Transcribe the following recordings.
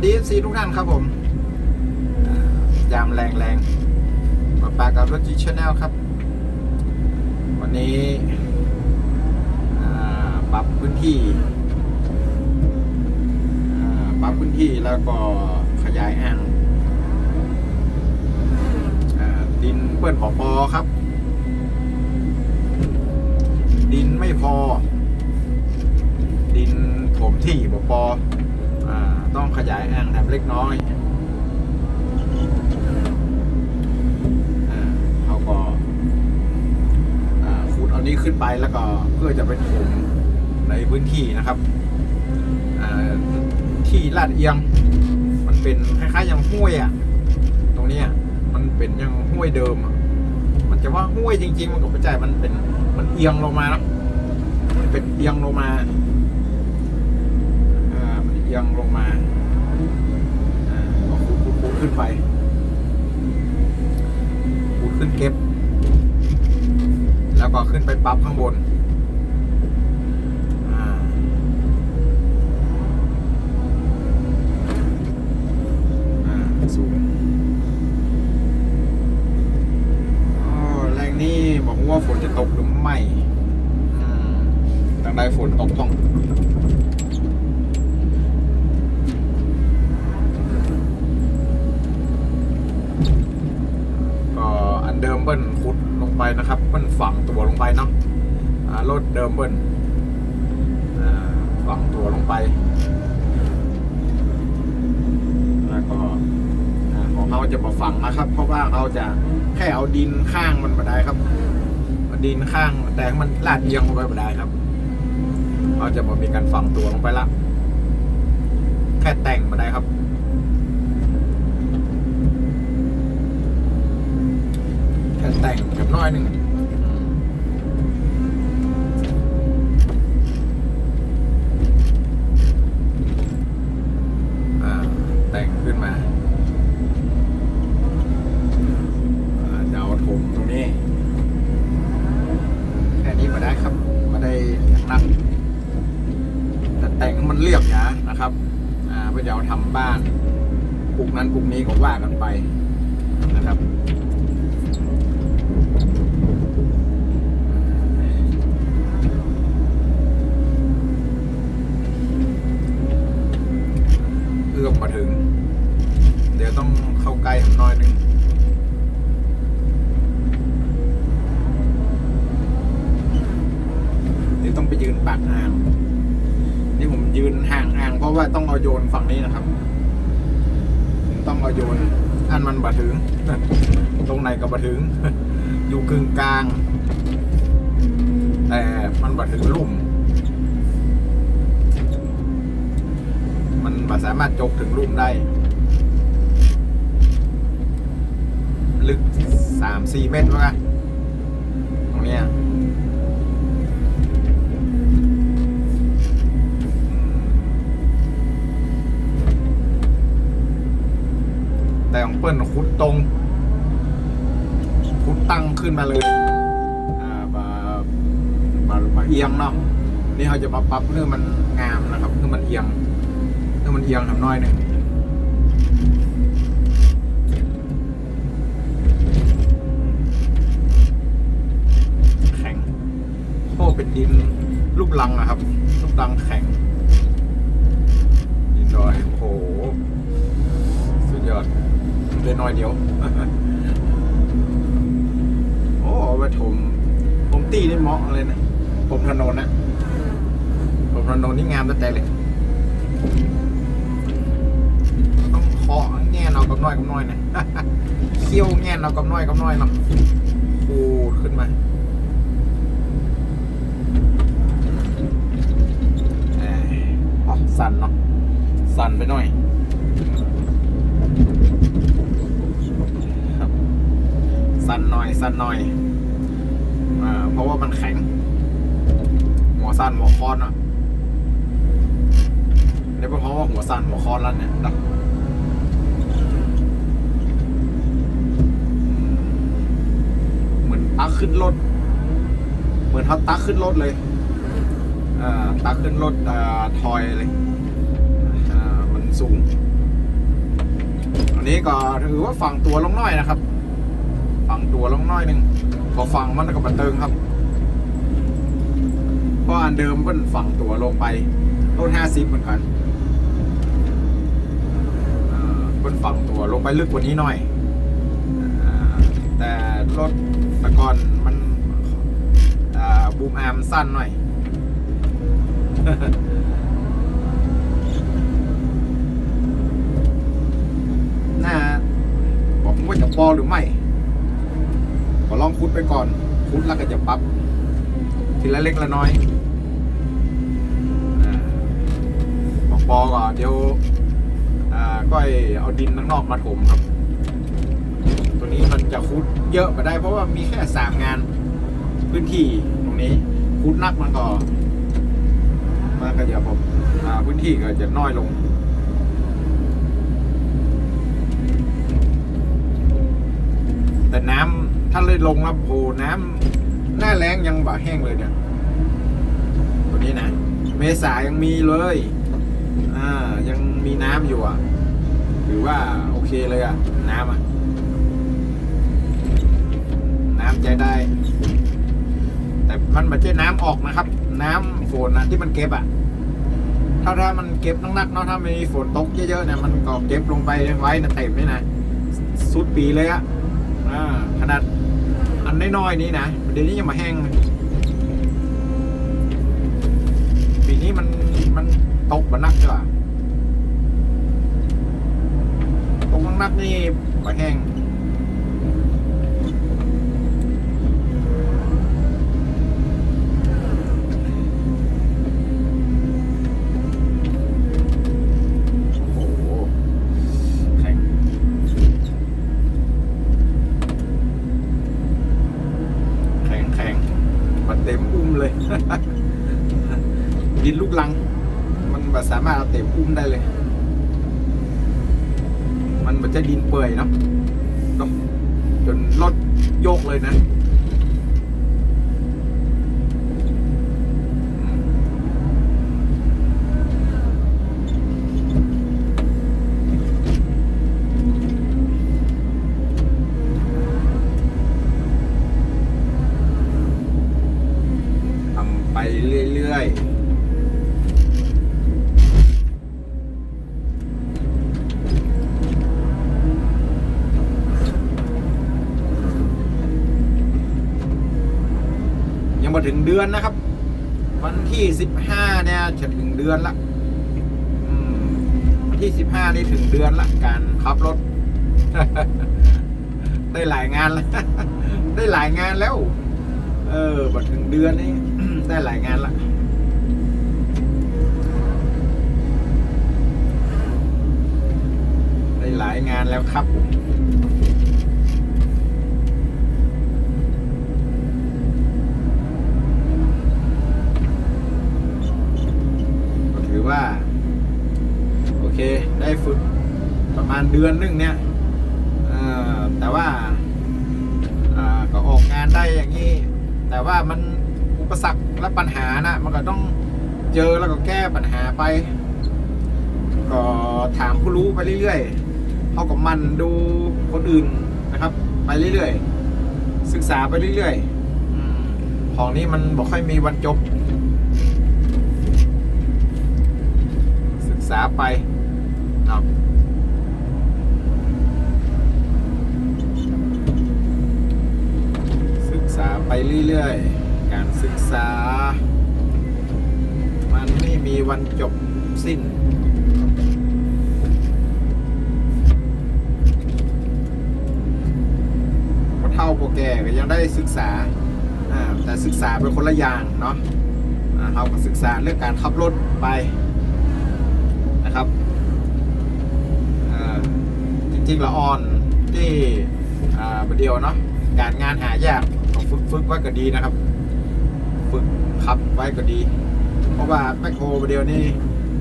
วัสดีซีทุกท่านครับผม ยามแรงแรงมาปากกับรถจีชแนลครับ วันนี้ปรับพื้นที่ปรับพื้นที่แล้วก็ขยายอ่างดินเปื้อนปอปอครับ ดินไม่พอ ดินถมที่ปอปอ ต้องขยายอ่างแถมเล็กน้อยเขาก็ขุดเอานี้ขึ้นไปแล้วก็เพื่อจะไปถมในพื้นที่นะครับที่ลาดเอียง มันเป็นคล้ายๆอย่างห้วยอะ่ะ ตรงนี้มันเป็นอยังห้วยเดิมอะมันจะว่าห้วยจริง ๆ มันก็ไม่ใช่มันเป็นมันเอียงลงมาเนอะมันเป็นเอียงลงมา เอียงลงมาอ่าก็ขุดขุดขุดขึ้นไปขุดขึ้นเก็บ แล้วก็ขึ้นไปปั๊บข้างบนอ่าอ่าสูงอ๋อแรงนี้บอกว่าฝนจะตกหรือไม่อืมตั้งได้ฝนตกต้อง ก็อันเดิมเบิ้ลขุดลงไป นะครับเบิ้ลฝังตัวลงไปเนาะรถเดิมเบิ้ลอ่าฝังตัวลงไป แล้วก็ของเราจะมาฝังนะครับ เพราะว่าเราจะแค่เอาดินข้างมันมาได้ครับ ดินข้างแต่มันลาดเอียงลงไปมาได้ครับ เราจะมามีการฝังตัวลงไปละ แค่แต่งมาได้ครับ แต่งกับน้อยหนึ่งอ่าแต่งขึ้นมาอ่าจะเอาถมตรงนี้ แค่นี้มาได้ครับมาได้อย่างนักแต่แต่งมันเรียบหนานะครับ อ่าเพื่อจะเอาทำบ้านปลูกนั้นปลูกนี้ก็ว่ากันไปนะครับ เอื้อมมาถึง เดี๋ยวต้องเข้าใกล้ผมหน่อยหนึงเดี๋ยวต้องไปยืนปาก อ่างนี่ผมยืนห่างอ่างเพราะว่าต้องเอาโยนฝั่งนี้นะครับ ต้องเอาโยน อันมันบะถึง ตรงไหนก็บะถึง อยู่กึ่งกลาง แต่มันบะถึงลุ่ม มันบสามารถจกถึงลุ่มได้ ลึกสามสี่เมตรวะตรงเนี้ย ตรงคุดตั้งขึ้นมาเลยอ่ามามามาเอียงเนาะนี่เขาจะมาปรับเพื่อมันงามนะครับเพื่อมันเอียงเพื่อมันเอียงทำน้อยหนึ่งแข็งโอ้เป็นดินลูกลังนะครับลูกลังแข็งดินดอยโอ้โหสุดยอด ได้น้อยเดียว โอ้ไปถมผมตีได้เหมาะเลยนะ ผมถนนนะผมถนนนี่งามตั้งแต่เลย ต้องเคาะแง่นเอากับน้อยกับน้อยนะเคี่ยวแง่นเอากับน้อยกับน้อยเนาะขูดขึ้นมาเอ้ยอ๋อสั่นเนาะสั่นไปหน่อยครับ สั่นหน่อยอเพราะว่ามันแข็ง หัวสั่นหัวคอนอะเนี่ยเป็นเพราะว่าหัวสั่นหัวคอนแล้วเนี่ยนะเหมือนตักขึ้นรถ เหมือนเขาตักขึ้นรถเลยตักขึ้นรถทอยเลยเอ่อมันสูง อันนี้ก็ถือว่าฝั่งตัวลงน้อยนะครับ ฝังตัวลงน้อยหนึ่งพอฝังมันก็บันเติงครับ เพราะอันเดิมมันฝังตัวลงไปรถห้าสิบเหมือนกันเอ่อบนฝังตัวลงไปลึกกว่านี้หน่อยแต่รถตะกอนมันบูมอาร์มสั้นหน่อยน่าบอกว่าจะพอหรือไม่ ลองคุดไปก่อน คุดแล้วก็จะปรับทีละเล็กละน้อยบอกปอก็เดี๋ยวอ่าก็เอาดินข้างนอกมาถมครับ ตัวนี้มันจะคุดเยอะไปได้ เพราะว่ามีแค่สามงานพื้นที่ตรงนี้คุดนักมันก็มันก็จะผมพื้นที่ก็จะน้อยลงแต่น้ำ ถ้าเลยลงแล้วโผน้ำหน้าแรงยังบ่าแห้งเลยเนี่ยตัวนี้นะ เมษายังมีเลย อ่า ยังมีน้ำอยู่อะหรือว่าโอเคเลยอะ น้ำอะ น้ำใจได้ แต่มันไม่ใช่น้ำออกนะครับ น้ำฝนนะที่มันเก็บอะถ้าถ้ามันเก็บนักๆเนาะถ้ามีฝนตกเยอะๆเนี่ยมันก็เก็บลงไปไว้นะเต็มเลยนะสุดปีเลยอะอ่าขนาด น้อยๆนี้นะเดี๋ยวนี้ยังมาแห้งปีนี้มันมันตกมานักจ้ะตกนักนี่มาแห้ง โอ้โหแข็ง แข็งแข็งมันเต็มอุ้มเลย ดินลูกลัง มันแบบสามารถเอาเต็มอุ้มได้เลย มันมันจะดินเปื่อยเนาะเนาะจน รถโยกเลยนะอืมทำไปเรื่อยๆ ยังมาถึง เดือนนะครับ วันที่สิบห้าเนี่ยจะถึงเดือนละวันที่สิบห้านี่ถึงเดือนละการขับรถ ได้หลายงานแล้วได้หลายงานแล้ว เออมาถึงเดือนนี้ได้หลายงานละได้หลายงานแล้วครับผมก็ถือว่า โอเคได้ฝึกประมาณเดือนหนึงเนี่ยแต่ว่าก็ออกงานได้อย่างนี้ แต่ว่ามันอุปสรรคและปัญหานะ มันก็ต้องเจอแล้วก็แก้ปัญหาไป ก็ถามผู้รู้ไปเรื่อยๆเขาก็หมันดูคนอื่นนะครับ ไปเรื่อยๆ ศึกษาไปเรื่อยๆของนี้มันบอกค่อยมีวันจบ ศึก ษาไปเนาะศึกษาไปเรื่อยๆ การศึกษา มันไม่มีวันจบสิ้นพอเท่าพอแก่ก็ยังได้ศึกษาอ่าแต่ศึกษาเป็นคนละอย่างเนาะเราก็ศึกษาเรื่องการขับรถไปนะครับอ่า จริงละอ่อนที่อ่าประเดียวเนาะการงานหายากฝึกฝึกไว้ก็ดีนะครับ ฝึกขับไว้ก็ดี เพราะว่าแมคโครประเดียวนี่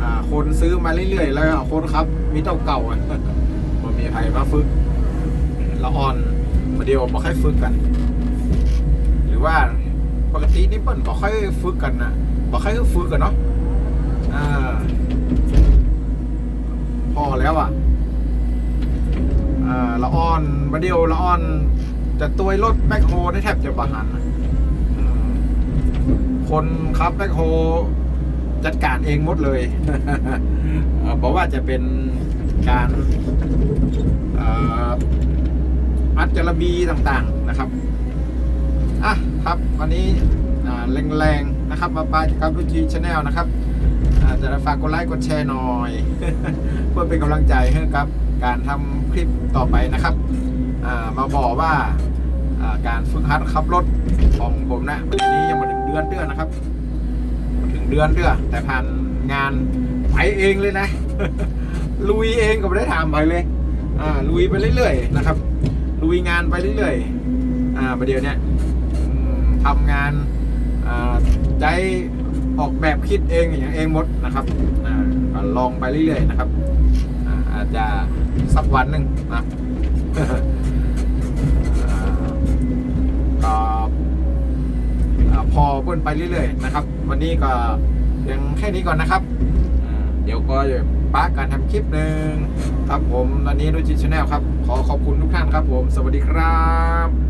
อ่าคนซื้อมาเรื่อยๆ แล้วคนขับมีเต้าเก่าอะมันมีใครมาฝึกละอ่อนประเดียวบ่ค่อยฝึกกัน หรือว่าปกตินี่เปิ้นบ่ค่อยฝึกกันนะบอกครก็ฝึกกันเนาะอ่าพอแล้วอะอ่า ละอ่อนบดเดียวละอ่อนจะตัวรถแบ็คโฮได้แทบจะบาหันอะอืมคนครับแบ็คโฮจัดการเองหมดเลยเอ่อบอกว่าจะเป็นการอัดจระบีต่างๆนะครับ อะครับ วันนี้แรงๆนะครับ มาปากับรุจีชาแนลนะครับอ่าจะฝากกดไลค์กดแชร์หน่อย เพื่อเป็นกำลังใจให้กับ การทำคลิปต่อไปนะครับามาบอกว่าการฝึกหัดขับรถของผมนะวันนี้ยังมาถึงเดือนเดือนนะครับมาถึงเดือนเดือนแต่ผ่านงานไปเองเลยนะ ลุยเองก็ไม่ได้ถามไปเลยลุยไปเรื่อยๆนะครับ ลุยงานไปเรื่อยๆอ่าประเดี๋ยวเนี้ยทำงานใจออกแบบคิดเองอย่างเองหมดนะครับอลองไปเรื่อยๆนะครับ จจะสักวันหนึ่งนะก็พอเพิ่นไปเรื่อยๆนะครับ วันนี้ก็ยังแค่นี้ก่อนนะครับ เดี๋ยวก็จะป้าการทำคลิปหนึ่งครับผมตอนนี้ดูจิชแนลครับ ขอขอบคุณทุกท่านครับผม สวัสดีครับ